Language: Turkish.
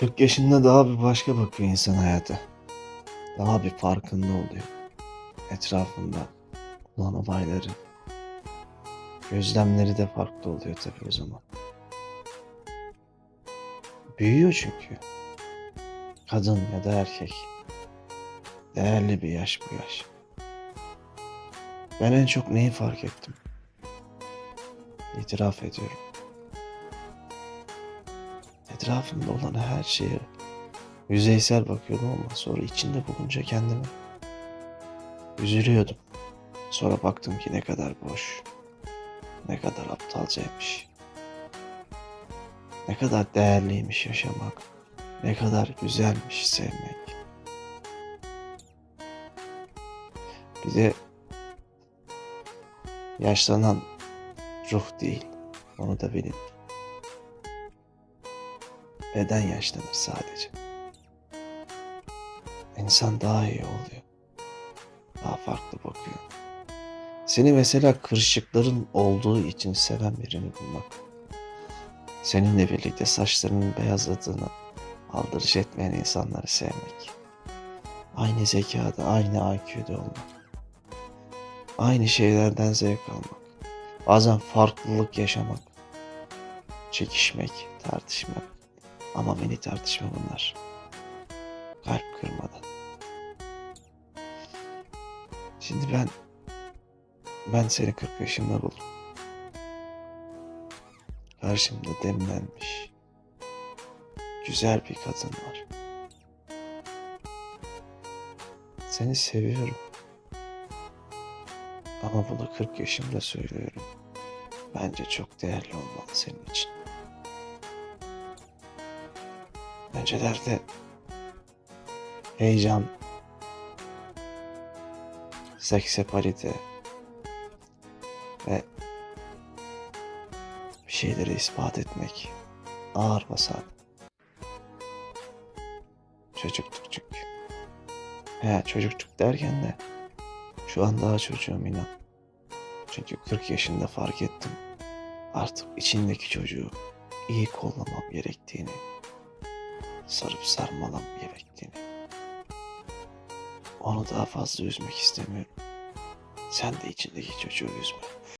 40 yaşında daha bir başka bakıyor insan hayata. Daha bir farkında oluyor. Etrafında olan olayları. Gözlemleri de farklı oluyor tabii o zaman. Büyüyor çünkü. Kadın ya da erkek. Değerli bir yaş bu yaş. Ben en çok neyi fark ettim? İtiraf ediyorum. Etrafımda olan her şeye yüzeysel bakıyordum ama sonra içinde bulunca kendime üzülüyordum. Sonra baktım ki ne kadar boş, ne kadar aptalcaymış. Ne kadar değerliymiş yaşamak, ne kadar güzelmiş sevmek. Bir de yaşlanan ruh değil, onu da bilin. Beden yaşlanır sadece. İnsan daha iyi oluyor. Daha farklı bakıyor. Seni mesela kırışıkların olduğu için seven birini bulmak. Seninle birlikte saçlarının beyazladığını aldırış etmeyen insanları sevmek. Aynı zekada, aynı IQ'da olmak. Aynı şeylerden zevk almak. Bazen farklılık yaşamak. Çekişmek, tartışmak. Ama mini tartışma bunlar. Kalp kırmadan. Şimdi ben ben seni 40 yaşımda buldum. Karşımda demlenmiş güzel bir kadın var. Seni seviyorum. Ama bunu 40 yaşımda söylüyorum. Bence çok değerli olmalı senin için. Öncelerde heyecan, seksapalite ve bir şeyleri ispat etmek ağır basar. Çocuktuk çünkü. He çocuktuk derken de şu an daha çocuğum inan. Çünkü 40 yaşında fark ettim. Artık içindeki çocuğu iyi kollamam gerektiğini sarıp sarmalam gerektiğini. Onu daha fazla üzmek istemiyorum. Sen de içindeki çocuğu üzme.